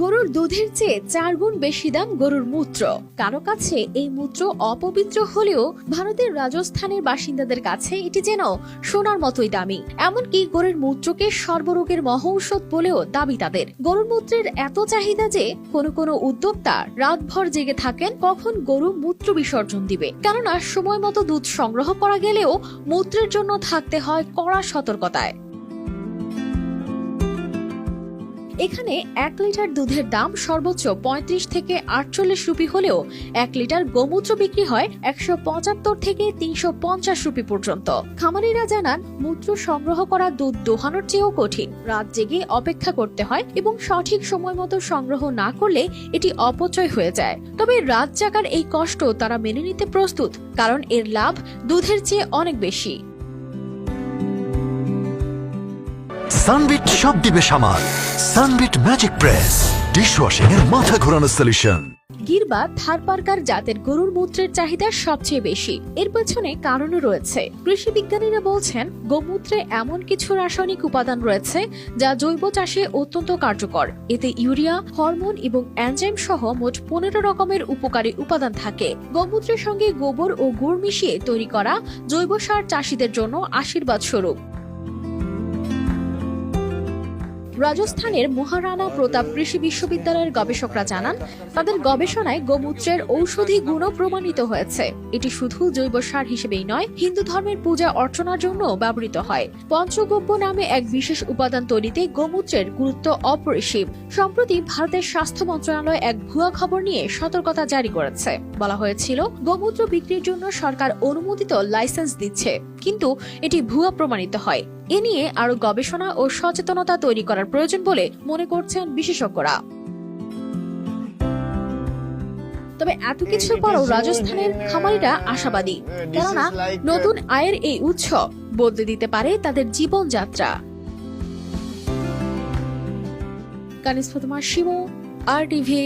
গরুর দুধের চেয়ে চার গুণ বেশি দাম গরুর মূত্র। কারও কাছে এই মূত্র অপবিত্র হলেও ভারতের রাজস্থানের বাসিন্দাদের কাছে এটি যেন সোনার মতোই দামি। এমনকি গরুর মূত্রকে সর্বরোগের মহৌষধ বলেও দাবি তাদের। গরুর মূত্রের এত চাহিদা যে কোনো কোনো উদ্যোক্তা রাতভর জেগে থাকেন কখন গরু মূত্র বিসর্জন দিবে। কেননা, সময় মতো দুধ সংগ্রহ করা গেলেও মূত্রের জন্য থাকতে হয় কড়া সতর্কতায়। এখানে এক লিটার দুধের দাম সর্বোচ্চ পঁয়ত্রিশ থেকে আটচল্লিশ রুপি হলেও এক লিটার গোমূত্র বিক্রি হয় একশো পঁচাত্তর থেকে তিনশো পঞ্চাশ রুপি পর্যন্ত। খামারিরা জানান, মূত্র সংগ্রহ করা দুধ দোহানোর চেয়েও কঠিন। রাত জেগে অপেক্ষা করতে হয় এবং সঠিক সময় মতো সংগ্রহ না করলে এটি অপচয় হয়ে যায়। তবে রাত জাগার এই কষ্ট তারা মেনে নিতে প্রস্তুত, কারণ এর লাভ দুধের চেয়ে অনেক বেশি। সানবিট সব দিবে সামাল। সানবিট ম্যাজিক প্রেস ডিশওয়াশিং এর মাথা ঘোরানো সলিউশন গির বা থারপারকার জাতের গরুর মূত্রের চাহিদা সবচেয়ে বেশি। এর পেছনে কারণও রয়েছে। কৃষি বিজ্ঞানীরা বলছেন, গোমূত্রে এমন কিছু রাসায়নিক উপাদান রয়েছে যা জৈব চাষে অত্যন্ত কার্যকর। এতে ইউরিয়া, হরমোন এবং অ্যানজাইম সহ মোট পনেরো রকমের উপকারী উপাদান থাকে। গোমূত্রের সঙ্গে গোবর ও গুড় মিশিয়ে তৈরি করা জৈব সার চাষিদের জন্য আশীর্বাদ স্বরূপ রাজস্থানের মহারানা প্রতাপ কৃষি বিশ্ববিদ্যালয়ের গবেষকরা জানান, তাদের গবেষণায় গোমূত্রের ঔষধি গুণও প্রমাণিত হয়েছে। এটি শুধু জৈব সার হিসেবেই নয়, হিন্দু ধর্মের পূজা অর্চনার জন্য ব্যবহৃত হয়। পঞ্চগব্য নামে এক বিশেষ উপাদান তৈরিতে গোমূত্রের গুরুত্ব অপরিসীম। সম্প্রতি ভারতের স্বাস্থ্য মন্ত্রণালয় এক ভুয়া খবর নিয়ে সতর্কতা জারি করেছে। বলা হয়েছিল, গোমূত্র বিক্রির জন্য সরকার অনুমোদিত লাইসেন্স দিচ্ছে, কিন্তু এটি ভুয়া প্রমাণিত হয়। এ নিয়ে আরও গবেষণা ও সচেতনতা তৈরি করার প্রয়োজন বলে মনে করছেন বিশেষজ্ঞরা। তবে এত কিছু পরও রাজস্থানের খামারিরা আশাবাদী কেননা নতুন আয়ের এই উৎস বদলে দিতে পারে তাদের জীবনযাত্রা। কানিস ফতমা শিমু আর টিভি